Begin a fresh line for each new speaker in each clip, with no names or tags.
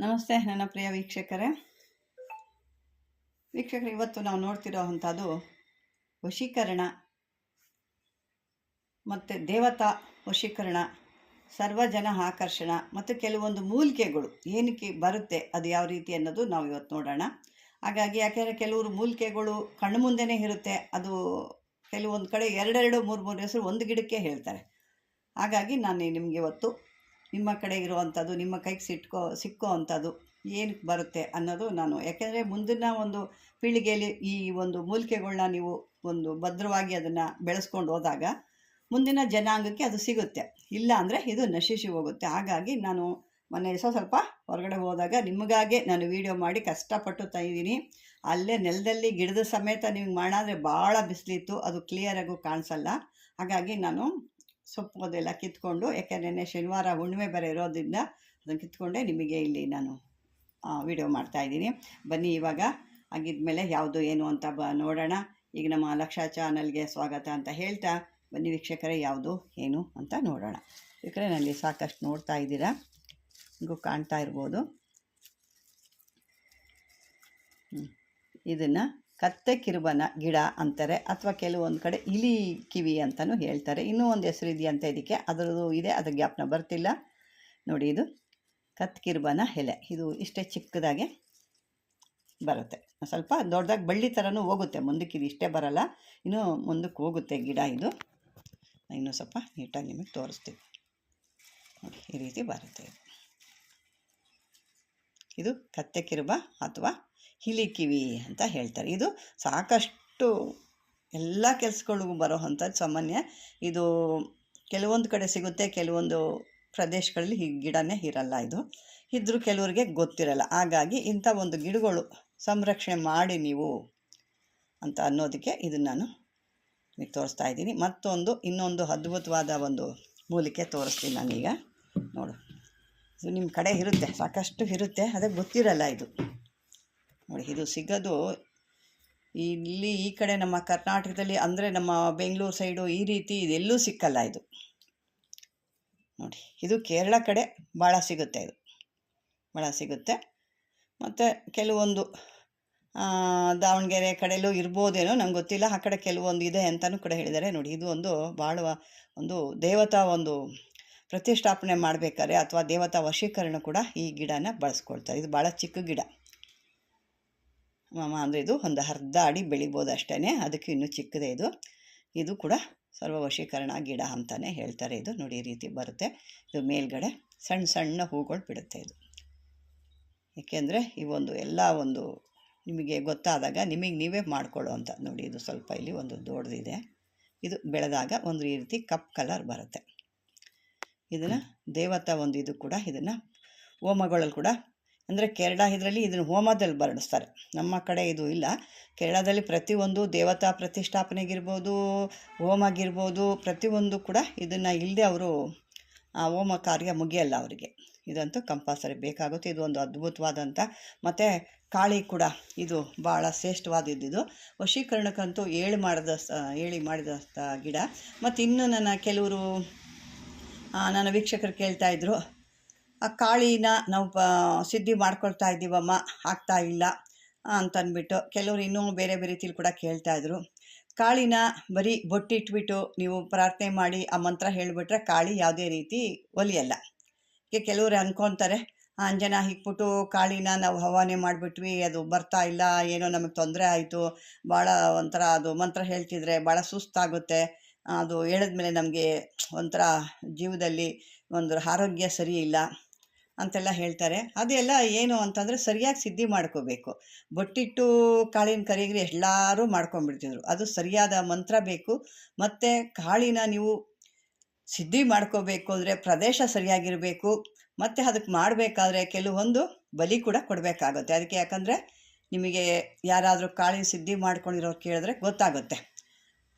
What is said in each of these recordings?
ನಮಸ್ತೆ ನನ್ನ ಪ್ರಿಯ ವೀಕ್ಷಕರೇ. ವೀಕ್ಷಕರು, ಇವತ್ತು ನಾವು ನೋಡ್ತಿರೋ ಅಂಥದ್ದು ವಶೀಕರಣ ಮತ್ತು ದೇವತಾ ವಶೀಕರಣ, ಸರ್ವಜನ ಆಕರ್ಷಣ ಮತ್ತು ಕೆಲವೊಂದು ಮೂಲಿಕೆಗಳು. ಏನಕ್ಕೆ ಬರುತ್ತೆ, ಅದು ಯಾವ ರೀತಿ ಅನ್ನೋದು ನಾವು ಇವತ್ತು ನೋಡೋಣ. ಹಾಗಾಗಿ ಯಾಕೆಂದರೆ ಕೆಲವರು ಮೂಲಿಕೆಗಳು ಕಣ್ಣು ಮುಂದೆನೇ ಇರುತ್ತೆ, ಅದು ಕೆಲವೊಂದು ಕಡೆ ಎರಡೆರಡು, ಮೂರು ಮೂರು ಹೆಸರು ಒಂದು ಗಿಡಕ್ಕೆ ಹೇಳ್ತಾರೆ. ಹಾಗಾಗಿ ನಾನು ನಿಮಗೆ ಇವತ್ತು ನಿಮ್ಮ ಕಡೆ ಇರುವಂಥದ್ದು, ನಿಮ್ಮ ಕೈಗೆ ಸಿಟ್ಕೋ ಸಿಕ್ಕೋ ಅಂಥದ್ದು ಏನಕ್ಕೆ ಬರುತ್ತೆ ಅನ್ನೋದು ನಾನು, ಯಾಕೆಂದರೆ ಮುಂದಿನ ಒಂದು ಪೀಳಿಗೆಯಲ್ಲಿ ಈ ಒಂದು ಮೂಲಿಕೆಗಳನ್ನ ನೀವು ಒಂದು ಭದ್ರವಾಗಿ ಅದನ್ನು ಬೆಳೆಸ್ಕೊಂಡು ಹೋದಾಗ ಮುಂದಿನ ಜನಾಂಗಕ್ಕೆ ಅದು ಸಿಗುತ್ತೆ. ಇಲ್ಲ ಅಂದರೆ ಇದು ನಶಿಸಿ ಹೋಗುತ್ತೆ. ಹಾಗಾಗಿ ನಾನು ಮೊನ್ನೆ ದಿವಸ ಸ್ವಲ್ಪ ಹೊರಗಡೆ ಹೋದಾಗ ನಿಮಗಾಗೆ ನಾನು ವೀಡಿಯೋ ಮಾಡಿ ಕಷ್ಟಪಟ್ಟು ತಂದಿದ್ದೀನಿ. ಅಲ್ಲೇ ನೆಲದಲ್ಲಿ ಗಿಡದ ಸಮೇತ ನಿಮ್ಗೆ ಮಾಡಾದರೆ ಭಾಳ ಬಿಸಿಲಿತ್ತು, ಅದು ಕ್ಲಿಯರಾಗೂ ಕಾಣಿಸಲ್ಲ. ಹಾಗಾಗಿ ನಾನು ಸೊಪ್ಪು ಅದೆಲ್ಲ ಕಿತ್ಕೊಂಡು, ಯಾಕೆಂದರೆ ಶನಿವಾರ ಹುಣ್ಣಿಮೆ ಬೇರೆ ಇರೋದ್ರಿಂದ ಅದನ್ನು ಕಿತ್ಕೊಂಡೆ ನಿಮಗೆ ಇಲ್ಲಿ ನಾನು ವಿಡಿಯೋ ಮಾಡ್ತಾಯಿದ್ದೀನಿ ಬನ್ನಿ ಇವಾಗ, ಆಗಿದ್ಮೇಲೆ ಯಾವುದು ಏನು ಅಂತ ಬ, ನೋಡೋಣ. ಈಗ ನಮ್ಮ ಲಕ್ಷ ಚಾನಲ್ಗೆ ಸ್ವಾಗತ ಅಂತ ಹೇಳ್ತಾ, ಬನ್ನಿ ವೀಕ್ಷಕರೇ ಯಾವುದು, ಏನು ಅಂತ ನೋಡೋಣ. ವೀಕ್ಷಕರೇ ನನಗೆ ಸಾಕಷ್ಟು ನೋಡ್ತಾ ಇದ್ದೀರಾ? ನಿಮಗೂ ಕಾಣ್ತಾ ಇರ್ಬೋದು. ಇದನ್ನು ಕತ್ತೆ ಕಿರುಬನ ಗಿಡ ಅಂತಾರೆ ಅಥವಾ ಕೆಲವೊಂದು ಕಡೆ ಇಲಿ ಕಿವಿ ಅಂತಲೂ ಹೇಳ್ತಾರೆ. ಇನ್ನೂ ಒಂದು ಹೆಸರು ಇದೆಯಂತ ಇದಕ್ಕೆ ಅದರದ್ದು ಇದೆ ಅದು ಜ್ಞಾಪನ ಬರ್ತಿಲ್ಲ. ನೋಡಿ ಇದು ಕತ್ ಕಿರುಬನ ಎಲೆ. ಇದು ಇಷ್ಟೇ ಚಿಕ್ಕದಾಗೆ ಬರುತ್ತೆ. ಸ್ವಲ್ಪ ದೊಡ್ಡದಾಗಿ ಬಳ್ಳಿ ಥರನೂ ಹೋಗುತ್ತೆ. ಮುಂದಕ್ಕೆ ಇದು ಇಷ್ಟೇ ಬರಲ್ಲ. ಇನ್ನೂ ಮುಂದಕ್ಕೆ ಹೋಗುತ್ತೆ ಗಿಡ ಇದು. ಇನ್ನೂ ಸ್ವಲ್ಪ ನೀಟಾಗಿ ನಿಮಗೆ ತೋರಿಸ್ತೀವಿ ನೋಡಿ, ಈ ರೀತಿ ಬರುತ್ತೆ ಇದು. ಇದು ಕತ್ತೆ ಕಿರುಬ ಅಥವಾ ಹಿಲಿ ಕಿವಿ ಅಂತ ಹೇಳ್ತಾರೆ. ಇದು ಸಾಕಷ್ಟು ಎಲ್ಲ ಕೆಲಸಗಳಿಗೂ ಬರೋ ಅಂಥದ್ದು ಸಾಮಾನ್ಯ. ಇದು ಕೆಲವೊಂದು ಕಡೆ ಸಿಗುತ್ತೆ, ಕೆಲವೊಂದು ಪ್ರದೇಶಗಳಲ್ಲಿ ಈ ಗಿಡನೇ ಇರಲ್ಲ ಇದು. ಇದ್ರೂ ಕೆಲವರಿಗೆ ಗೊತ್ತಿರಲ್ಲ. ಹಾಗಾಗಿ ಇಂಥ ಒಂದು ಗಿಡಗಳು ಸಂರಕ್ಷಣೆ ಮಾಡಿ ನೀವು ಅಂತ ಅನ್ನೋದಕ್ಕೆ ಇದನ್ನು ನಾನು ನಿಮಗೆ ತೋರಿಸ್ತಾ ಇದ್ದೀನಿ. ಮತ್ತೊಂದು, ಇನ್ನೊಂದು ಅದ್ಭುತವಾದ ಒಂದು ಮೂಲಿಕೆ ತೋರಿಸ್ತೀನಿ ನಾನೀಗ. ನೋಡು. ಇದು ನಿಮ್ಮ ಕಡೆ ಇರುತ್ತೆ, ಸಾಕಷ್ಟು ಇರುತ್ತೆ. ಅದೇ ಗೊತ್ತಿರಲ್ಲ ಇದು. ನೋಡಿ, ಇದು ಸಿಗೋದು. ಇಲ್ಲಿ ಈ ಕಡೆ ನಮ್ಮ ಕರ್ನಾಟಕದಲ್ಲಿ, ಅಂದರೆ ನಮ್ಮ ಬೆಂಗಳೂರು ಸೈಡು ಈ ರೀತಿ ಇದೆಲ್ಲೂ ಸಿಕ್ಕಲ್ಲ ಇದು. ನೋಡಿ, ಇದು ಕೇರಳ ಕಡೆ ಭಾಳ ಸಿಗುತ್ತೆ ಇದು. ಭಾಳ ಸಿಗುತ್ತೆ. ಮತ್ತು ಕೆಲವೊಂದು ದಾವಣಗೆರೆ ಕಡೆಯಲ್ಲೂ ಇರ್ಬೋದೇನೋ, ನಂಗೆ ಗೊತ್ತಿಲ್ಲ. ಆ ಕಡೆ ಕೆಲವೊಂದು ಇದೆ ಅಂತಲೂ ಕೂಡ ಹೇಳಿದ್ದಾರೆ. ನೋಡಿ, ಇದು ಒಂದು ಭಾಳ ಒಂದು ದೇವತಾ ಒಂದು ಪ್ರತಿಷ್ಠಾಪನೆ ಮಾಡಬೇಕಾದ್ರೆ, ಅಥವಾ ದೇವತಾ ವಶೀಕರಣ ಕೂಡ ಈ ಗಿಡನ ಬಳಸ್ಕೊಳ್ತಾರೆ. ಇದು ಭಾಳ ಚಿಕ್ಕ ಗಿಡ. ಅಂದರೆ ಇದು ಒಂದು ಅರ್ಧ ಅಡಿ ಬೆಳಿಬೋದು ಅಷ್ಟೇ ಅದಕ್ಕೆ ಇನ್ನೂ ಚಿಕ್ಕದೇ ಇದು. ಇದು ಕೂಡ ಸರ್ವವಶೀಕರಣ ಗಿಡ ಅಂತಲೇ ಹೇಳ್ತಾರೆ ಇದು. ನೋಡಿ ರೀತಿ ಬರುತ್ತೆ. ಇದು ಮೇಲ್ಗಡೆ ಸಣ್ಣ ಸಣ್ಣ ಹೂಗಳು ಬಿಡುತ್ತೆ ಇದು. ಏಕೆಂದರೆ ಈ ಒಂದು ಎಲ್ಲ ಒಂದು ನಿಮಗೆ ಗೊತ್ತಾದಾಗ ನಿಮಗೆ ನೀವೇ ಮಾಡಿಕೊಳ್ಳೋ ಅಂತ. ನೋಡಿ ಇದು ಸ್ವಲ್ಪ ಇಲ್ಲಿ ಒಂದು ದೊಡ್ಡದಿದೆ. ಇದು ಬೆಳೆದಾಗ ಒಂದು ಈ ರೀತಿ ಕಪ್ ಕಲರ್ ಬರುತ್ತೆ. ಇದನ್ನು ದೇವತಾ ಒಂದು ಇದು ಕೂಡ ಇದನ್ನು ಹೋಮಗಳಲ್ಲಿ ಕೂಡ ಅಂದರೆ ಕೇರಳ ಇದರಲ್ಲಿ ಇದನ್ನು ಹೋಮದಲ್ಲಿ ಬರ್ಣಿಸ್ತಾರೆ ನಮ್ಮ ಕಡೆ ಇದು ಇಲ್ಲ. ಕೇರಳದಲ್ಲಿ ಪ್ರತಿಯೊಂದು ದೇವತಾ ಪ್ರತಿಷ್ಠಾಪನೆಗಿರ್ಬೋದು, ಹೋಮಾಗಿರ್ಬೋದು, ಪ್ರತಿಯೊಂದು ಕೂಡ ಇದನ್ನು ಇಲ್ಲದೆ ಅವರು, ಆ ಹೋಮ ಕಾರ್ಯ ಮುಗಿಯಲ್ಲ ಅವರಿಗೆ. ಇದಂತೂ ಕಂಪಲ್ಸರಿ ಬೇಕಾಗುತ್ತೆ. ಇದು ಒಂದು ಅದ್ಭುತವಾದಂಥ ಮತ್ತು ಕಾಳಿ ಕೂಡ ಇದು ಭಾಳ ಶ್ರೇಷ್ಠವಾದದ್ದು ವಶೀಕರಣಕ್ಕಂತೂ ಏಳು ಮಾಡಿದ ಹೇಳಿ ಮಾಡಿದ ಗಿಡ. ಮತ್ತು ಇನ್ನು ನನ್ನ ಕೆಲವರು ನನ್ನ ವೀಕ್ಷಕರು ಕೇಳ್ತಾಯಿದ್ರು ಆ ಕಾಳಿನ ನಾವು ಸಿದ್ಧಿ ಮಾಡ್ಕೊಳ್ತಾ ಇದ್ದೀವಮ್ಮ, ಆಗ್ತಾ ಇಲ್ಲ ಅಂತಂದ್ಬಿಟ್ಟು ಕೆಲವರು ಇನ್ನೂ ಬೇರೆ ಬೇರೆ ರೀತಿಯಲ್ಲಿ ಕೂಡ ಕೇಳ್ತಾಯಿದ್ರು ಕಾಳಿನ ಬರೀ ಬೊಟ್ಟಿಟ್ಬಿಟ್ಟು ನೀವು ಪ್ರಾರ್ಥನೆ ಮಾಡಿ ಆ ಮಂತ್ರ ಹೇಳಿಬಿಟ್ರೆ ಕಾಳಿ ಯಾವುದೇ ರೀತಿ ಒಲಿಯಲ್ಲ. ಈಗ ಕೆಲವರು ಅನ್ಕೊತಾರೆ ಅಂಜನ ಇಕ್ಬಿಟ್ಟು ಕಾಳಿನ ನಾವು ಹವಾನೆ ಮಾಡಿಬಿಟ್ವಿ, ಅದು ಬರ್ತಾ ಇಲ್ಲ, ಏನೋ ನಮಗೆ ತೊಂದರೆ ಆಯಿತು, ಭಾಳ ಒಂಥರ ಅದು ಮಂತ್ರ ಹೇಳ್ತಿದ್ರೆ ಭಾಳ ಸುಸ್ತಾಗುತ್ತೆ, ಅದು ಹೇಳಿದ್ಮೇಲೆ ನಮಗೆ ಒಂಥರ ಜೀವದಲ್ಲಿ ಒಂದು ಆರೋಗ್ಯ ಸರಿ ಇಲ್ಲ. ಅಂತೆಲ್ಲ ಹೇಳ್ತಾರೆ. ಅದೆಲ್ಲ ಏನು ಅಂತಂದರೆ ಸರಿಯಾಗಿ ಸಿದ್ಧಿ ಮಾಡ್ಕೋಬೇಕು. ಬೊಟ್ಟಿಟ್ಟು ಕಾಳಿನ ಕರಿಗರಿ ಎಲ್ಲರೂ ಮಾಡ್ಕೊಂಡ್ಬಿಡ್ತಿದ್ರು. ಅದು ಸರಿಯಾದ ಮಂತ್ರ ಬೇಕು. ಮತ್ತು ಕಾಳಿನ ನೀವು ಸಿದ್ಧಿ ಮಾಡ್ಕೋಬೇಕು ಅಂದರೆ ಪ್ರದೇಶ ಸರಿಯಾಗಿರಬೇಕು. ಮತ್ತು ಅದಕ್ಕೆ ಮಾಡಬೇಕಾದ್ರೆ ಕೆಲವೊಂದು ಬಲಿ ಕೂಡ ಕೊಡಬೇಕಾಗುತ್ತೆ. ಅದಕ್ಕೆ ಯಾಕಂದರೆ ನಿಮಗೆ ಯಾರಾದರೂ ಕಾಳಿನ ಸಿದ್ಧಿ ಮಾಡ್ಕೊಂಡಿರೋರು ಕೇಳಿದ್ರೆ ಗೊತ್ತಾಗುತ್ತೆ.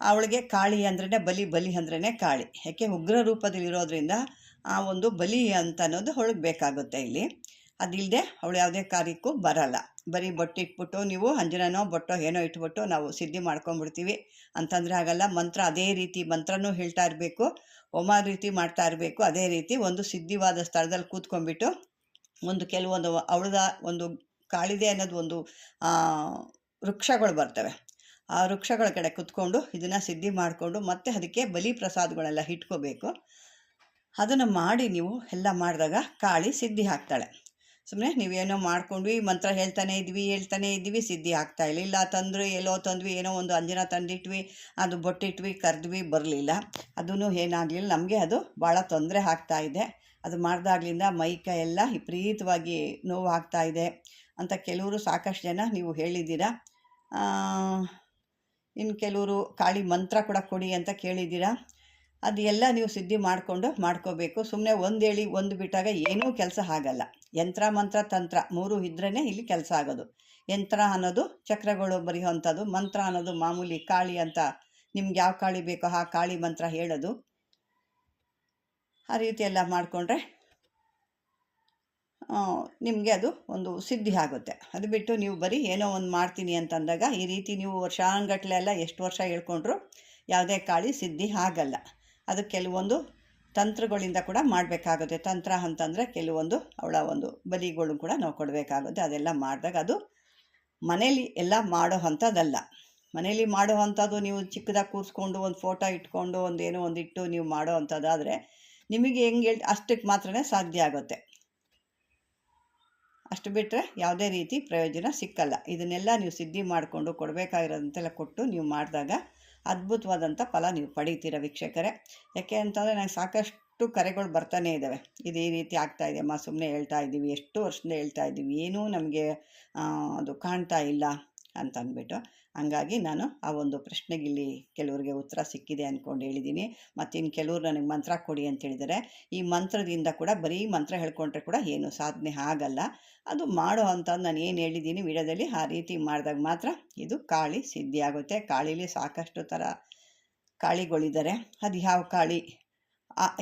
ಅವಳಿಗೆ ಕಾಳಿ ಅಂದ್ರೇ ಬಲಿ ಬಲಿ ಅಂದ್ರೇ ಕಾಳಿ. ಯಾಕೆ ಉಗ್ರ ರೂಪದಲ್ಲಿರೋದ್ರಿಂದ ಆ ಒಂದು ಬಲಿ ಅಂತ ಅನ್ನೋದು ಅವಳಿಗೆ ಬೇಕಾಗುತ್ತೆ ಇಲ್ಲಿ. ಅದಿಲ್ಲದೆ ಅವಳು ಯಾವುದೇ ಕಾರ್ಯಕ್ಕೂ ಬರಲ್ಲ. ಬರೀ ಬೊಟ್ಟು ಇಟ್ಬಿಟ್ಟು ನೀವು ಅಂಜನನೋ, ಬೊಟ್ಟೋ, ಏನೋ ಇಟ್ಬಿಟ್ಟು ನಾವು ಸಿದ್ಧಿ ಮಾಡ್ಕೊಂಬಿಡ್ತೀವಿ ಅಂತಂದರೆ ಆಗಲ್ಲ ಮಂತ್ರ ಅದೇ ರೀತಿ ಮಂತ್ರನೂ ಹೇಳ್ತಾ ಇರಬೇಕು, ಹೋಮ ರೀತಿ ಮಾಡ್ತಾ ಇರಬೇಕು. ಅದೇ ರೀತಿ ಒಂದು ಸಿದ್ಧಿವಾದ ಸ್ಥಳದಲ್ಲಿ ಕೂತ್ಕೊಂಡ್ಬಿಟ್ಟು ಒಂದು ಕೆಲವೊಂದು ಅವಳದ ಒಂದು ಕಾಳಿದೆ ಅನ್ನೋದು ಒಂದು ವೃಕ್ಷಗಳು ಬರ್ತವೆ. ಆ ವೃಕ್ಷಗಳ ಕಡೆ ಕೂತ್ಕೊಂಡು ಇದನ್ನು ಸಿದ್ಧಿ ಮಾಡಿಕೊಂಡು ಮತ್ತೆ ಅದಕ್ಕೆ ಬಲಿ ಪ್ರಸಾದಗಳೆಲ್ಲ ಇಟ್ಕೋಬೇಕು. ಅದನ್ನು ಮಾಡಿ ನೀವು ಎಲ್ಲ ಮಾಡಿದಾಗ ಕಾಳಿ ಸಿದ್ಧಿ ಹಾಕ್ತಾಳೆ ಸುಮ್ಮನೆ ನೀವೇನೋ ಮಾಡ್ಕೊಂಡ್ವಿ, ಮಂತ್ರ ಹೇಳ್ತಾನೆ ಇದ್ವಿ ಹೇಳ್ತಾನೆ ಇದ್ವಿ, ಸಿದ್ಧಿ ಆಗ್ತಾ ಇಲ್ಲ. ಇಲ್ಲ ತಂದ್ರು ಎಲ್ಲೋ ತಂದ್ವಿ, ಏನೋ ಒಂದು ಅಂಜನ ತಂದಿಟ್ವಿ, ಅದು ಬೊಟ್ಟಿಟ್ವಿ, ಕರೆದ್ವಿ, ಬರಲಿಲ್ಲ. ಅದೂ ಏನಾಗಲಿಲ್ಲ. ನಮಗೆ ಅದು ಭಾಳ ತೊಂದರೆ ಆಗ್ತಾ ಇದೆ. ಅದು ಮಾಡಿದಾಗ್ಲಿಂದ ಮೈ ಎಲ್ಲ ವಿಪರೀತವಾಗಿ ನೋವು ಆಗ್ತಾ ಇದೆ ಅಂತ ಕೆಲವರು ಸಾಕಷ್ಟು ಜನ ನೀವು ಹೇಳಿದ್ದೀರಾ? ಇನ್ನು ಕೆಲವರು ಕಾಳಿ ಮಂತ್ರ ಕೂಡ ಕೊಡಿ ಅಂತ ಕೇಳಿದ್ದೀರಾ? ಅದು ಎಲ್ಲ ನೀವು ಸಿದ್ಧಿ ಮಾಡಿಕೊಂಡು ಮಾಡ್ಕೋಬೇಕು. ಸುಮ್ಮನೆ ಒಂದು ಹೇಳಿ ಒಂದು ಬಿಟ್ಟಾಗ ಏನೂ ಕೆಲಸ ಆಗಲ್ಲ. ಯಂತ್ರ, ಮಂತ್ರ, ತಂತ್ರ ಮೂರು ಇದ್ರೇ ಇಲ್ಲಿ ಕೆಲಸ ಆಗೋದು. ಯಂತ್ರ ಅನ್ನೋದು ಚಕ್ರಗಳು ಬರೆಯುವಂಥದ್ದು. ಮಂತ್ರ ಅನ್ನೋದು ಮಾಮೂಲಿ ಕಾಳಿ ಅಂತ ನಿಮ್ಗೆ ಯಾವ ಕಾಳಿ ಬೇಕೋ ಆ ಕಾಳಿ ಮಂತ್ರ ಹೇಳೋದು. ಆ ರೀತಿ ಎಲ್ಲ ಮಾಡಿಕೊಂಡ್ರೆ ನಿಮಗೆ ಅದು ಒಂದು ಸಿದ್ಧಿ ಆಗುತ್ತೆ. ಅದು ಬಿಟ್ಟು ನೀವು ಬರೀ ಏನೋ ಒಂದು ಮಾಡ್ತೀನಿ ಅಂತಂದಾಗ ಈ ರೀತಿ ನೀವು ವರ್ಷಾನುಗಟ್ಲೆ ಎಲ್ಲ ಎಷ್ಟು ವರ್ಷ ಹೇಳ್ಕೊಂಡ್ರು ಯಾವುದೇ ಕಾಳಿ ಸಿದ್ಧಿ ಆಗಲ್ಲ. ಅದು ಕೆಲವೊಂದು ತಂತ್ರಗಳಿಂದ ಕೂಡ ಮಾಡಬೇಕಾಗುತ್ತೆ. ತಂತ್ರ ಅಂತಂದರೆ ಕೆಲವೊಂದು ಅವಳ ಒಂದು ಬಲಿಗಳು ಕೂಡ ನಾವು ಕೊಡಬೇಕಾಗುತ್ತೆ. ಅದೆಲ್ಲ ಮಾಡಿದಾಗ ಅದು ಮನೇಲಿ ಎಲ್ಲ ಮಾಡೋ ಅಂಥದ್ದಲ್ಲ. ಮನೇಲಿ ಮಾಡೋ ಅಂಥದ್ದು ನೀವು ಚಿಕ್ಕದಾಗಿ ಕೂರಿಸ್ಕೊಂಡು ಒಂದು ಫೋಟೋ ಇಟ್ಕೊಂಡು ಒಂದು ಏನೋ ಒಂದು ಇಟ್ಟು ನೀವು ಮಾಡೋ ಅಂಥದ್ದಾದರೆ ನಿಮಗೆ ಹೆಂಗೆ ಹೇಳಿ ಅಷ್ಟಕ್ಕೆ ಮಾತ್ರನೇ ಸಾಧ್ಯ ಆಗುತ್ತೆ. ಅಷ್ಟು ಬಿಟ್ಟರೆ ಯಾವುದೇ ರೀತಿ ಪ್ರಯೋಜನ ಸಿಕ್ಕಲ್ಲ. ಇದನ್ನೆಲ್ಲ ನೀವು ಸಿದ್ಧಿ ಮಾಡಿಕೊಂಡು ಕೊಡಬೇಕಾಗಿರೋದಂತೆಲ್ಲ ಕೊಟ್ಟು ನೀವು ಮಾಡಿದಾಗ ಅದ್ಭುತವಾದಂಥ ಫಲ ನೀವು ಪಡೀತೀರ ವೀಕ್ಷಕರೇ. ಯಾಕೆ ಅಂತಂದರೆ ನನಗೆ ಸಾಕಷ್ಟು ಕರೆಗಳು ಬರ್ತಾನೆ ಇದ್ದಾವೆ. ಇದು ಈ ರೀತಿ ಆಗ್ತಾ ಇದೆ ಅಮ್ಮ ಸುಮ್ಮನೆ ಹೇಳ್ತಾ ಇದ್ದೀವಿ, ಎಷ್ಟು ವರ್ಷದಿಂದ ಹೇಳ್ತಾ ಇದ್ದೀವಿ, ಏನೂ ನಮಗೆ ಅದು ಕಾಣ್ತಾ ಇಲ್ಲ. ಅಂತ ಅಂದ್ಬಿಟ್ಟು ಹಂಗಾಗಿ ನಾನು ಆ ಒಂದು ಪ್ರಶ್ನೆಗೆ ಇಲ್ಲಿ ಕೆಲವರಿಗೆ ಉತ್ತರ ಸಿಕ್ಕಿದೆ ಅಂದ್ಕೊಂಡು ಹೇಳಿದ್ದೀನಿ ಮತ್ತು ಇನ್ನು ಕೆಲವರು ನನಗೆ ಮಂತ್ರ ಕೊಡಿ ಅಂತ ಹೇಳಿದರೆ. ಈ ಮಂತ್ರದಿಂದ ಕೂಡ ಬರೀ ಮಂತ್ರ ಹೇಳ್ಕೊಂಡ್ರೆ ಕೂಡ ಏನು ಸಾಧನೆ ಆಗಲ್ಲ. ಅದು ಮಾಡೋ ಅಂತ ನಾನು ಏನು ಹೇಳಿದ್ದೀನಿ ವಿಡಿಯೋದಲ್ಲಿ ಆ ರೀತಿ ಮಾಡಿದಾಗ ಮಾತ್ರ ಇದು ಕಾಳಿ ಸಿದ್ಧಿಯಾಗುತ್ತೆ. ಕಾಳಿಲಿ ಸಾಕಷ್ಟು ಥರ ಕಾಳಿಗಳಿದ್ದಾರೆ ಅದು ಯಾವ ಕಾಳಿ?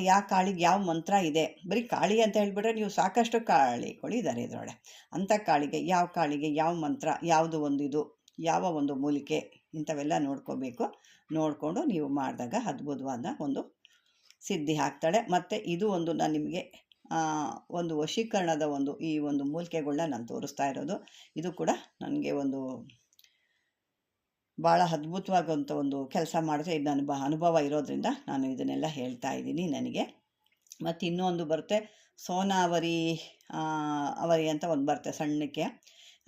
ಯಾವ ಕಾಳಿಗೆ ಯಾವ ಮಂತ್ರ ಇದೆ? ಬರೀ ಕಾಳಿ ಅಂತ ಹೇಳಿಬಿಟ್ರೆ ನೀವು ಸಾಕಷ್ಟು ಕಾಳಿಗಳಿದ್ದಾರೆ ಇದರೊಳಗೆ. ಅಂಥ ಕಾಳಿಗೆ ಯಾವ ಕಾಳಿಗೆ ಯಾವ ಮಂತ್ರ, ಯಾವುದು ಒಂದು ಇದು, ಯಾವ ಒಂದು ಮೂಲಿಕೆ ಇಂಥವೆಲ್ಲ ನೋಡ್ಕೋಬೇಕು. ನೋಡಿಕೊಂಡು ನೀವು ಮಾಡಿದಾಗ ಅದ್ಭುತವಾದ ಒಂದು ಸಿದ್ಧಿ ಆಗ್ತಾಳೆ. ಮತ್ತು ಇದು ಒಂದು ನಾನು ನಿಮಗೆ ಒಂದು ವಶೀಕರಣದ ಒಂದು ಈ ಒಂದು ಮೂಲಿಕೆಗಳನ್ನ ನಾನು ತೋರಿಸ್ತಾ ಇರೋದು. ಇದು ಕೂಡ ನನಗೆ ಒಂದು ಭಾಳ ಅದ್ಭುತವಾಗುವಂಥ ಒಂದು ಕೆಲಸ ಮಾಡಿದ್ರೆ ಇದು ನನ್ನ ಅನುಭವ ಇರೋದ್ರಿಂದ ನಾನು ಇದನ್ನೆಲ್ಲ ಹೇಳ್ತಾ ಇದ್ದೀನಿ ನನಗೆ. ಮತ್ತು ಇನ್ನೊಂದು ಬರುತ್ತೆ, ಸೋನಾವರಿ ಅವರಿ ಅಂತ ಒಂದು ಬರುತ್ತೆ ಸಣ್ಣಕ್ಕೆ.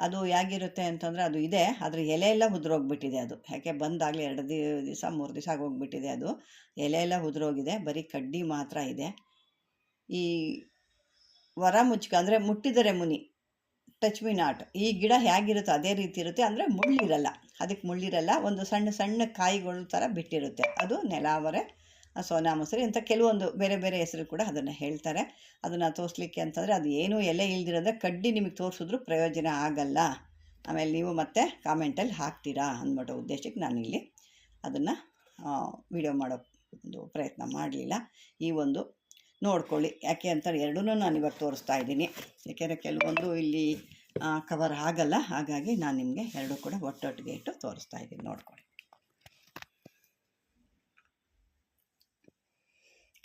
ಅದು ಹೇಗಿರುತ್ತೆ ಅಂತಂದರೆ ಅದು ಇದೆ, ಆದರೆ ಎಲೆ ಎಲ್ಲ ಉದುರೋಗ್ಬಿಟ್ಟಿದೆ ಅದು. ಯಾಕೆ ಬಂದಾಗಲೇ ಎರಡು ದಿವಸ, ಮೂರು ದಿವಸ ಆಗೋಗ್ಬಿಟ್ಟಿದೆ ಅದು. ಎಲೆ ಎಲ್ಲ ಉದುರೋಗಿದೆ, ಬರೀ ಕಡ್ಡಿ ಮಾತ್ರ ಇದೆ. ಈ ವರ ಮುಚ್ಕ, ಅಂದರೆ ಮುಟ್ಟಿದರೆ ಮುನಿ, ಟಚ್ ಮಿ ನಾಟ್. ಈ ಗಿಡ ಹೇಗಿರುತ್ತೋ ಅದೇ ರೀತಿ ಇರುತ್ತೆ, ಅಂದರೆ ಮುಳ್ಳಿರಲ್ಲ. ಅದಕ್ಕೆ ಮುಳ್ಳಿರಲ್ಲ, ಒಂದು ಸಣ್ಣ ಸಣ್ಣ ಕಾಯಿಗಳು ಥರ ಬಿಟ್ಟಿರುತ್ತೆ. ಅದು ನೆಲಾವರೆ ಸೋನಾ ಮೊಸರು ಅಂತ ಕೆಲವೊಂದು ಬೇರೆ ಬೇರೆ ಹೆಸರು ಕೂಡ ಅದನ್ನು ಹೇಳ್ತಾರೆ. ಅದನ್ನು ತೋರಿಸ್ಲಿಕ್ಕೆ ಅಂತಂದರೆ ಅದು ಏನೂ ಎಲೆ ಇಲ್ದಿರೋದ್ರೆ ಕಡ್ಡಿ ನಿಮಗೆ ತೋರಿಸಿದ್ರು ಪ್ರಯೋಜನ ಆಗಲ್ಲ. ಆಮೇಲೆ ನೀವು ಮತ್ತೆ ಕಾಮೆಂಟಲ್ಲಿ ಹಾಕ್ತೀರಾ ಅಂದ್ಬಿಟ್ಟು ಉದ್ದೇಶಕ್ಕೆ ನಾನಿಲ್ಲಿ ಅದನ್ನು ವಿಡಿಯೋ ಮಾಡೋ ಒಂದು ಪ್ರಯತ್ನ ಮಾಡಲಿಲ್ಲ. ಈ ಒಂದು ನೋಡ್ಕೊಳ್ಳಿ. ಯಾಕೆ ಅಂತ ಎರಡೂ ನಾನು ಇವಾಗ ತೋರಿಸ್ತಾ ಇದ್ದೀನಿ. ಯಾಕೆಂದರೆ ಕೆಲವೊಂದು ಇಲ್ಲಿ ಕವರ್ ಆಗಲ್ಲ. ಹಾಗಾಗಿ ನಾನು ನಿಮಗೆ ಎರಡು ಕೂಡ ಒಟ್ಟೊಟ್ಟಿಗೆ ಇಟ್ಟು ತೋರಿಸ್ತಾ ಇದ್ದೀನಿ. ನೋಡ್ಕೊಳ್ಳಿ.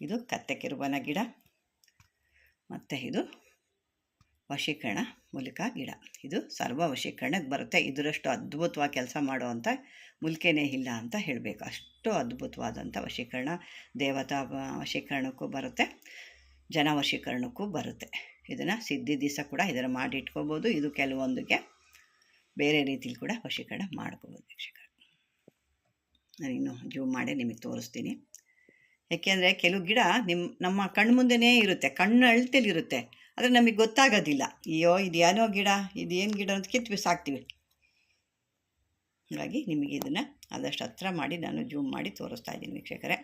ಇದು ಕತ್ತೆ ಕಿರುಬನ ಗಿಡ. ಮತ್ತು ಇದು ವಶೀಕರಣ ಮೂಲಿಕ ಗಿಡ. ಇದು ಸರ್ವ ವಶೀಕರಣಕ್ಕೆ ಬರುತ್ತೆ. ಇದರಷ್ಟು ಅದ್ಭುತವಾಗಿ ಕೆಲಸ ಮಾಡುವಂಥ ಮುಲ್ಕೆನೇ ಇಲ್ಲ ಅಂತ ಹೇಳಬೇಕು. ಅಷ್ಟು ಅದ್ಭುತವಾದಂಥ ವಶೀಕರಣ ದೇವತಾ ವಶೀಕರಣಕ್ಕೂ ಬರುತ್ತೆ. ಜನ ವಶೀಕರಣಕ್ಕೂ ಬರುತ್ತೆ. ಇದನ್ನು ಸಿದ್ಧಿ ದಿವಸ ಕೂಡ ಇದನ್ನು ಮಾಡಿ ಇಟ್ಕೋಬೋದು. ಇದು ಕೆಲವೊಂದಕ್ಕೆ ಬೇರೆ ರೀತಿಲಿ ಕೂಡ ವಶೀಕರಣ ಮಾಡ್ಕೋಬೋದು ವೀಕ್ಷಕರು. ನಾನಿನ್ನು ಜೂಮ್ ಮಾಡಿ ನಿಮಗೆ ತೋರಿಸ್ತೀನಿ. ಯಾಕೆಂದರೆ ಕೆಲವು ಗಿಡ ನಿಮ್ಮ ನಮ್ಮ ಕಣ್ಮುಂದೆನೇ ಇರುತ್ತೆ, ಕಣ್ಣು ಅಳ್ತೇಲಿರುತ್ತೆ ಆದರೆ ನಮಗೆ ಗೊತ್ತಾಗೋದಿಲ್ಲ. ಅಯ್ಯೋ, ಇದು ಏನೋ ಗಿಡ, ಇದು ಏನು ಗಿಡ ಅಂತ ಕಿತ್ತು ಸಾಕ್ತೀವಿ ಹಾಗಾಗಿ ನಿಮಗೆ ಇದನ್ನು ಆದಷ್ಟು ಹತ್ರ ಮಾಡಿ ನಾನು ಜೂಮ್ ಮಾಡಿ ತೋರಿಸ್ತಾ ಇದ್ದೀನಿ ವೀಕ್ಷಕರೇ.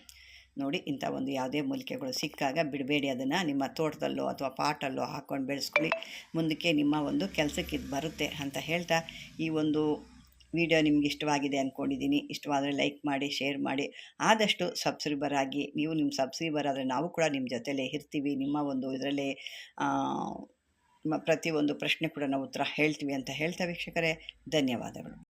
ನೋಡಿ ಇಂಥ ಒಂದು ಯಾವುದೇ ಮೂಲಿಕೆಗಳು ಸಿಕ್ಕಾಗ ಬಿಡಬೇಡಿ ಅದನ್ನು ನಿಮ್ಮ ತೋಟದಲ್ಲೋ ಅಥವಾ ಪಾಟಲ್ಲೋ ಹಾಕ್ಕೊಂಡು ಬೆಳೆಸ್ಕೊಳ್ಳಿ. ಮುಂದಕ್ಕೆ ನಿಮ್ಮ ಒಂದು ಕೆಲಸಕ್ಕೆ ಇದು ಬರುತ್ತೆ ಅಂತ ಹೇಳ್ತಾ ಈ ಒಂದು ವಿಡಿಯೋ ನಿಮ್ಗೆ ಇಷ್ಟವಾಗಿದೆ ಅಂದ್ಕೊಂಡಿದ್ದೀನಿ ಇಷ್ಟವಾದರೆ ಲೈಕ್ ಮಾಡಿ, ಶೇರ್ ಮಾಡಿ. ಆದಷ್ಟು ಸಬ್ಸ್ಕ್ರೈಬರ್ ಆಗಿ ನೀವು ನಿಮ್ಮ ಸಬ್ಸ್ಕ್ರೈಬರ್ ಆದರೆ ನಾವು ಕೂಡ ನಿಮ್ಮ ಜೊತೆಲೇ ಇರ್ತೀವಿ. ನಿಮ್ಮ ಒಂದು ಇದರಲ್ಲಿ ಪ್ರತಿಯೊಂದು ಪ್ರಶ್ನೆ ಕೂಡ ನಾವು ಉತ್ತರ ಹೇಳ್ತೀವಿ ಅಂತ ಹೇಳ್ತಾ ವೀಕ್ಷಕರೇ, ಧನ್ಯವಾದಗಳು.